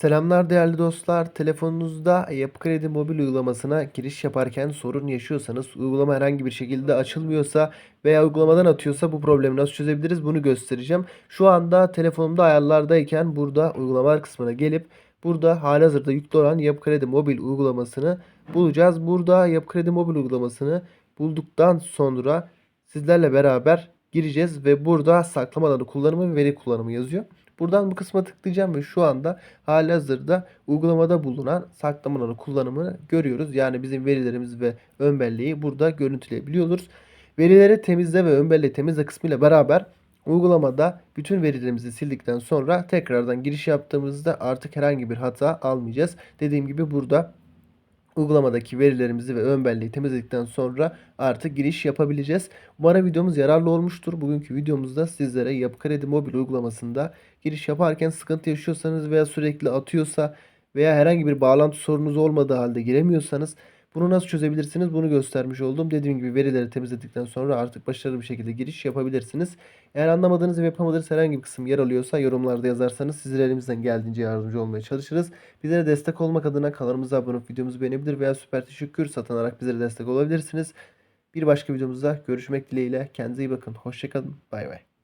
Selamlar değerli dostlar. Telefonunuzda Yapı Kredi mobil uygulamasına giriş yaparken sorun yaşıyorsanız, uygulama herhangi bir şekilde açılmıyorsa veya uygulamadan atıyorsa bu problemi nasıl çözebiliriz bunu göstereceğim. Şu anda telefonumda ayarlardayken burada uygulamalar kısmına gelip burada halihazırda yüklü olan Yapı Kredi mobil uygulamasını bulacağız. Burada Yapı Kredi mobil uygulamasını bulduktan sonra sizlerle beraber gireceğiz ve burada saklama kullanımı ve veri kullanımı yazıyor. Buradan bu kısma tıklayacağım ve şu anda halihazırda uygulamada bulunan saklama alanı kullanımını görüyoruz. Yani bizim verilerimiz ve ön belleği burada görüntüleyebiliyoruz. Verileri temizle ve ön belleği temizle kısmıyla beraber uygulamada bütün verilerimizi sildikten sonra tekrardan giriş yaptığımızda artık herhangi bir hata almayacağız. Dediğim gibi burada uygulamadaki verilerimizi ve ön belleği temizledikten sonra artık giriş yapabileceğiz. Umarım videomuz yararlı olmuştur. Bugünkü videomuzda sizlere Yapı Kredi mobil uygulamasında giriş yaparken sıkıntı yaşıyorsanız veya sürekli atıyorsa veya herhangi bir bağlantı sorunuz olmadığı halde giremiyorsanız bunu nasıl çözebilirsiniz bunu göstermiş oldum. Dediğim gibi verileri temizledikten sonra artık başarılı bir şekilde giriş yapabilirsiniz. Eğer anlamadığınız ve yapamadığınız herhangi bir kısım yer alıyorsa yorumlarda yazarsanız sizlere elimizden geldiğince yardımcı olmaya çalışırız. Bizlere destek olmak adına kanalımıza abone olup videomuzu beğenebilir veya süper teşekkür satın alarak bizlere destek olabilirsiniz. Bir başka videomuzda görüşmek dileğiyle. Kendinize iyi bakın. Hoşçakalın. Bay bay.